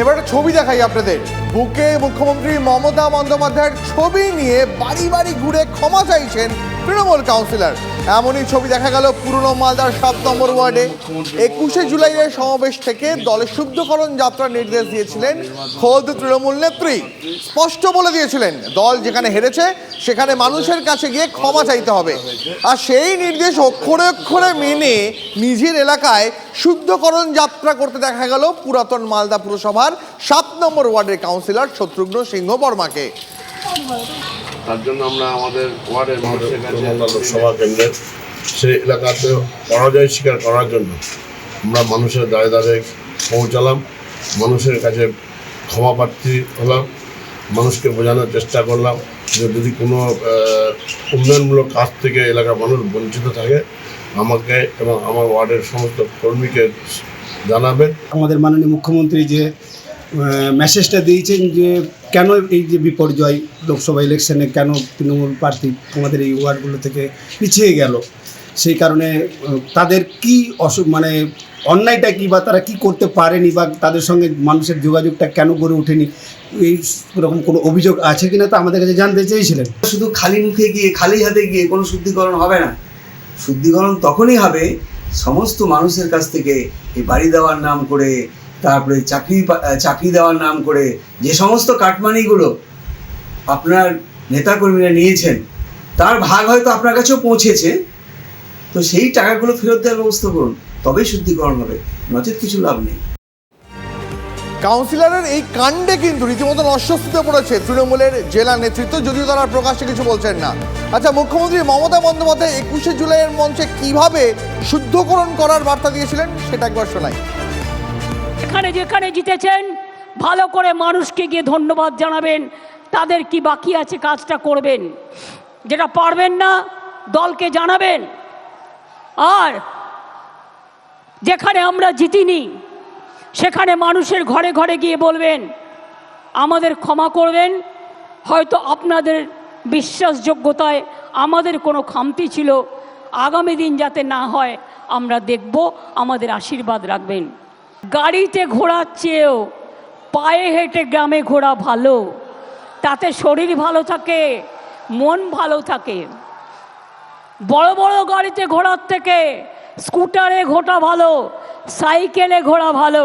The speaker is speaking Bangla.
এবার একটা ছবি দেখাই আপনাদের। বুকে মুখ্যমন্ত্রী মমতা বন্দ্যোপাধ্যায়ের ছবি নিয়ে বাড়ি বাড়ি ঘুরে ক্ষমা চাইছেন তৃণমূল কাউন্সিলর এমনই ছবি দেখা গেল পুরনো মালদার সাত নম্বর ওয়ার্ডে। একুশে জুলাইয়ের সমাবেশ থেকে দলের শুদ্ধকরণ যাত্রার নির্দেশ দিয়েছিলেন খোদ তৃণমূল নেত্রী। স্পষ্ট বলে দিয়েছিলেন, দল যেখানে হেরেছে, সেখানে মানুষের কাছে গিয়ে ক্ষমা চাইতে হবে। আর সেই নির্দেশ অক্ষরে অক্ষরে মেনে নিজের এলাকায় শুদ্ধকরণ যাত্রা করতে দেখা গেল পুরাতন মালদা পুরসভার সাত নম্বর ওয়ার্ডের কাউন্সিলর শত্রুঘ্ন সিংহ বর্মাকে। তার জন্য আমরা আমাদের ওয়ার্ডের মানুষের কাছে মালদা লোকসভা কেন্দ্রের সেই এলাকাতে পরাজয় স্বীকার করার জন্য আমরা মানুষের দ্বারে দ্বারে পৌঁছালাম মানুষের কাছে ক্ষমা প্রার্থী হলাম মানুষকে বোঝানোর চেষ্টা করলাম যে যদি কোনো উন্নয়নমূলক কাজ থেকে এলাকার মানুষ বঞ্চিত থাকে আমাকে এবং আমার ওয়ার্ডের সমস্ত কর্মীকে জানাবেন। আমাদের মাননীয় মুখ্যমন্ত্রী যে মেসেজটা দিয়েছেন যে, কেন এই যে বিপর্যয় লোকসভা ইলেকশনে কেন তৃণমূল প্রার্থী আমাদের এই ওয়ার্ডগুলো থেকে পিছিয়ে গেল? সেই কারণে তাদের কি অসু মানে অন্যায়টা কি বা তারা কি করতে পারেনি বা তাদের সঙ্গে মানুষের যোগাযোগটা কেন গড়ে ওঠেনি? এই রকম কোনো অভিযোগ আছে কিনা তা আমাদের কাছে জানতে চেয়েছিলেন। শুধু খালি মুখে গিয়ে, খালি হাতে গিয়ে কোনো শুদ্ধিকরণ হবে না। শুদ্ধিকরণ তখনই হবে সমস্ত মানুষের কাছ থেকে এই বাড়ি দেওয়ার নাম করে তারপরে চাকরি চাকরি দেওয়ার নাম করে যে সমস্ত কাটমানিগুলো আপনার নেতাকর্মীরা নিয়েছেন, তার ভাগ হয়তো আপনার কাছেও পৌঁছেছে। তো সেই টাকাগুলো ফেরত দেওয়ার ব্যবস্থা করুন, তবেই শুদ্ধিকরণ হবে, নচেত কিছু লাভ নেই। কাউন্সিলরের এই কাণ্ডে কিন্তু রীতিমতন অস্বস্তিতে পড়েছে তৃণমূলের জেলা নেতৃত্ব, যদিও তারা প্রকাশ্যে কিছু বলছেন না। আচ্ছা মুখ্যমন্ত্রী মমতা বন্দ্যোপাধ্যায় একুশে জুলাইয়ের মঞ্চে কীভাবে শুদ্ধকরণ করার বার্তা দিয়েছিলেন, সেটা একবার শোনাই। এখানে যেখানে জিতেছেন, ভালো করে মানুষকে গিয়ে ধন্যবাদ জানাবেন। তাদের কি বাকি আছে কাজটা করবেন? যেটা পারবেন না, দলকে জানাবেন। আর যেখানে আমরা জিতিনি, সেখানে মানুষের ঘরে ঘরে গিয়ে বলবেন, আমাদের ক্ষমা করবেন। হয়তো আপনাদের বিশ্বাসযোগ্যতায় আমাদের কোনো খামতি ছিল। আগামী দিন যাতে না হয়, আমরা দেখব, আমাদের আশীর্বাদ রাখবেন। গাড়িতে ঘোরার চেয়েও পায়ে হেঁটে গ্রামে ঘোরা ভালো, তাতে শরীর ভালো থাকে, মন ভালো থাকে। বড় বড় গাড়িতে ঘোরার থেকে স্কুটারে ঘোরা ভালো, সাইকেলে ঘোরা ভালো